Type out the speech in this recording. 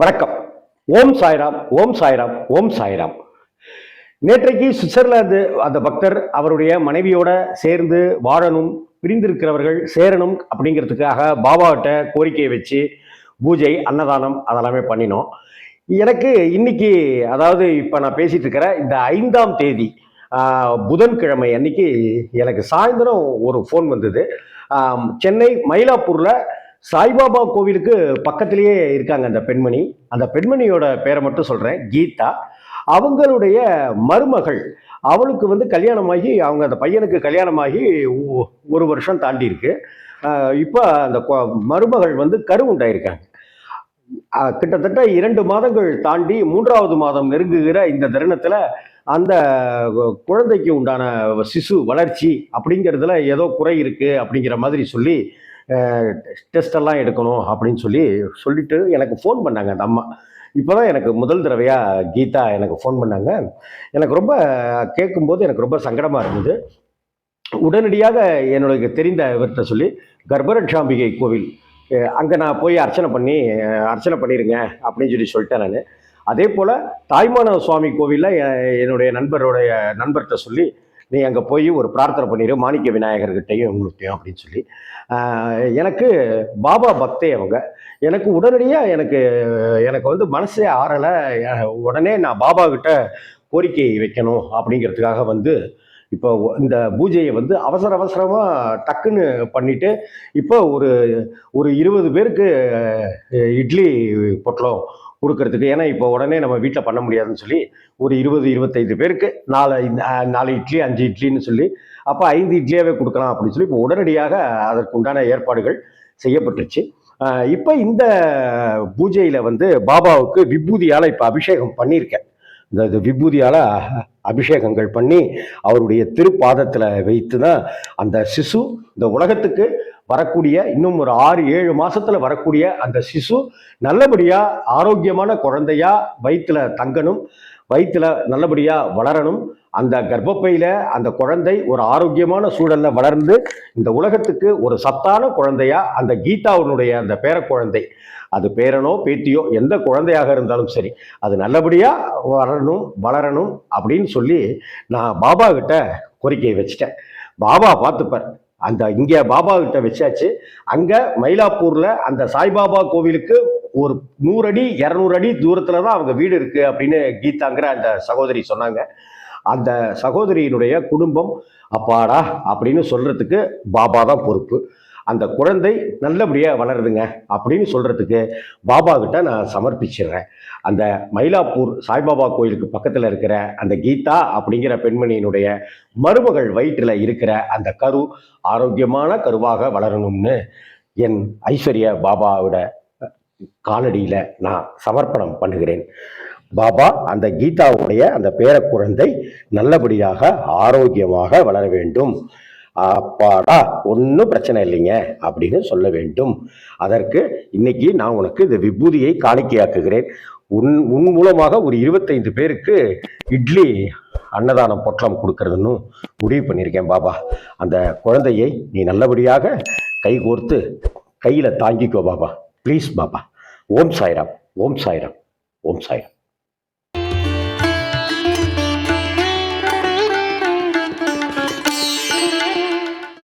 வணக்கம். ஓம் சாய்ராம் ஓம் சாய்ராம் ஓம் சாய்ராம். நேற்றைக்கு சுவிட்சர்லாந்து அந்த பக்தர் அவருடைய மனைவியோட சேர்ந்து வாழணும் பிரிந்திருக்கிறவர்கள் சேரணும் அப்படிங்கிறதுக்காக பாபாகிட்ட கோரிக்கையை வச்சு பூஜை அன்னதானம் அதெல்லாமே பண்ணினோம். எனக்கு இன்னைக்கு அதாவது இப்போ நான் பேசிட்டு இருக்கிற இந்த ஐந்தாம் தேதி புதன்கிழமை அன்னைக்கு எனக்கு சாயந்தரம் ஒரு ஃபோன் வந்தது. சென்னை மயிலாப்பூரில் சாய்பாபா கோவிலுக்கு பக்கத்திலேயே இருக்காங்க அந்த பெண்மணி. அந்த பெண்மணியோட பேரை மட்டும் சொல்கிறேன் கீதா. அவங்களுடைய மருமகள் அவளுக்கு வந்து கல்யாணமாகி அவங்க அந்த பையனுக்கு கல்யாணமாகி ஒ- ஒரு வருஷம் தாண்டி இருக்கு இப்போ அந்த மருமகள் வந்து கருவுண்டாயிருக்காங்க. கிட்டத்தட்ட இரண்டு மாதங்கள் தாண்டி மூன்றாவது மாதம் நெருங்குகிற இந்த தருணத்தில் அந்த குழந்தைக்கு உண்டான சிசு வளர்ச்சி அப்படிங்கிறதுல ஏதோ குறை இருக்குது அப்படிங்கிற மாதிரி சொல்லி டெஸ்டெல்லாம் எடுக்கணும் அப்படின்னு சொல்லி சொல்லிட்டு எனக்கு ஃபோன் பண்ணாங்க அந்த அம்மா. இப்போ தான் எனக்கு முதல் தடவையாக கீதா எனக்கு ஃபோன் பண்ணாங்க. எனக்கு ரொம்ப கேட்கும்போது எனக்கு ரொம்ப சங்கடமாக இருந்தது. உடனடியாக என்னுடைய தெரிந்த இவர்கிட்ட சொல்லி கர்ப்பரட்சாம்பிகை கோவில் அங்கே நான் போய் அர்ச்சனை பண்ணி அர்ச்சனை பண்ணிடுங்க அப்படின்னு சொல்லி சொல்லிட்டேன் நான். அதே போல் தாய்மான சுவாமி கோவிலில் என்னுடைய நண்பருடைய நண்பர்கிட்ட சொல்லி நீ அங்கே போய் ஒரு பிரார்த்தனை பண்ணிடு மாணிக்க விநாயகர்கிட்டையும் உங்களுக்கையும் அப்படின்னு சொல்லி. எனக்கு பாபா பக்தே அவங்க. எனக்கு உடனடியாக எனக்கு எனக்கு வந்து மனசே ஆறலை. உடனே நான் பாபா கிட்ட கோரிக்கை வைக்கணும் அப்படிங்கிறதுக்காக வந்து இப்போ இந்த பூஜையை வந்து அவசர அவசரமாக டக்குன்னு பண்ணிட்டு இப்போ ஒரு ஒரு இருபது பேருக்கு இட்லி பொட்டலம் கொடுக்கறதுக்கு. ஏன்னா இப்போ உடனே நம்ம வீட்டில் பண்ண முடியாதுன்னு சொல்லி ஒரு இருபது இருபத்தைந்து பேருக்கு நாலு நாலு இட்லி அஞ்சு இட்லின்னு சொல்லி அப்போ ஐந்து இட்லியாகவே கொடுக்கலாம் அப்படின்னு சொல்லி இப்போ உடனடியாக அதற்குண்டான ஏற்பாடுகள் செய்யப்பட்டுருச்சு. இப்போ இந்த பூஜையில் வந்து பாபாவுக்கு விபூதியால் இப்போ அபிஷேகம் பண்ணியிருக்கேன். இந்த இது விபூதியால் அபிஷேகங்கள் பண்ணி அவருடைய திருப்பாதத்தில் வைத்து தான் அந்த சிசு இந்த உலகத்துக்கு வரக்கூடிய இன்னும் ஒரு ஆறு ஏழு மாசத்துல வரக்கூடிய அந்த சிசு நல்லபடியா ஆரோக்கியமான குழந்தையா வயிற்றுல தங்கணும். வயிற்றில் நல்லபடியாக வளரணும். அந்த கர்ப்பப்பையில் அந்த குழந்தை ஒரு ஆரோக்கியமான சூழலில் வளர்ந்து இந்த உலகத்துக்கு ஒரு சத்தான குழந்தையா அந்த கீதாவுனுடைய அந்த பேரக்குழந்தை. அது பேரனோ பேத்தியோ எந்த குழந்தையாக இருந்தாலும் சரி அது நல்லபடியாக வரணும் வளரணும் அப்படின்னு சொல்லி நான் பாபா கிட்ட கோரிக்கையை வச்சுட்டேன். பாபா பார்த்துப்பார். அந்த இங்கே பாபா கிட்ட வச்சாச்சு. அங்கே மயிலாப்பூரில் அந்த சாய்பாபா கோவிலுக்கு ஒரு நூறு அடி இரநூறு அடி தூரத்தில் தான் அவங்க வீடு இருக்குது அப்படின்னு கீதாங்கிற அந்த சகோதரி சொன்னாங்க. அந்த சகோதரியினுடைய குடும்பம் அப்பாடா அப்படின்னு சொல்கிறதுக்கு பாபா தான் பொறுப்பு. அந்த குழந்தை நல்லபடியாக வளருதுங்க அப்படின்னு சொல்கிறதுக்கு பாபா கிட்ட நான் சமர்ப்பிச்சிடுறேன். அந்த மயிலாப்பூர் சாய்பாபா கோயிலுக்கு பக்கத்தில் இருக்கிற அந்த கீதா அப்படிங்கிற பெண்மணியினுடைய மருமகள் வயிற்றில் இருக்கிற அந்த கரு ஆரோக்கியமான கருவாக வளரணும்னு என் ஐஸ்வர்ய பாபாவோட காலடியில் நான் சமர்ப்பணம் பண்ணுகிறேன். பாபா அந்த கீதாவுடைய அந்த பேரக்குழந்தை நல்லபடியாக ஆரோக்கியமாக வளர வேண்டும். அப்பாடா ஒன்றும் பிரச்சனை இல்லைங்க அப்படின்னு சொல்ல வேண்டும். அதற்கு இன்னைக்கு நான் உனக்கு இந்த விபூதியை காணிக்கையாக்குகிறேன். உன் உன் மூலமாக ஒரு இருபத்தைந்து பேருக்கு இட்லி அன்னதானம் பொட்டலம் கொடுக்கறதுன்னு முடிவு பண்ணியிருக்கேன் பாபா. அந்த குழந்தையை நீ நல்லபடியாக கை கோர்த்து கையில் தாங்கிக்கோ பாபா. ப்ளீஸ் பாபா. ஓம் சாய்ராம் ஓம் சாய்ராம் ஓம் சாய்ராம்.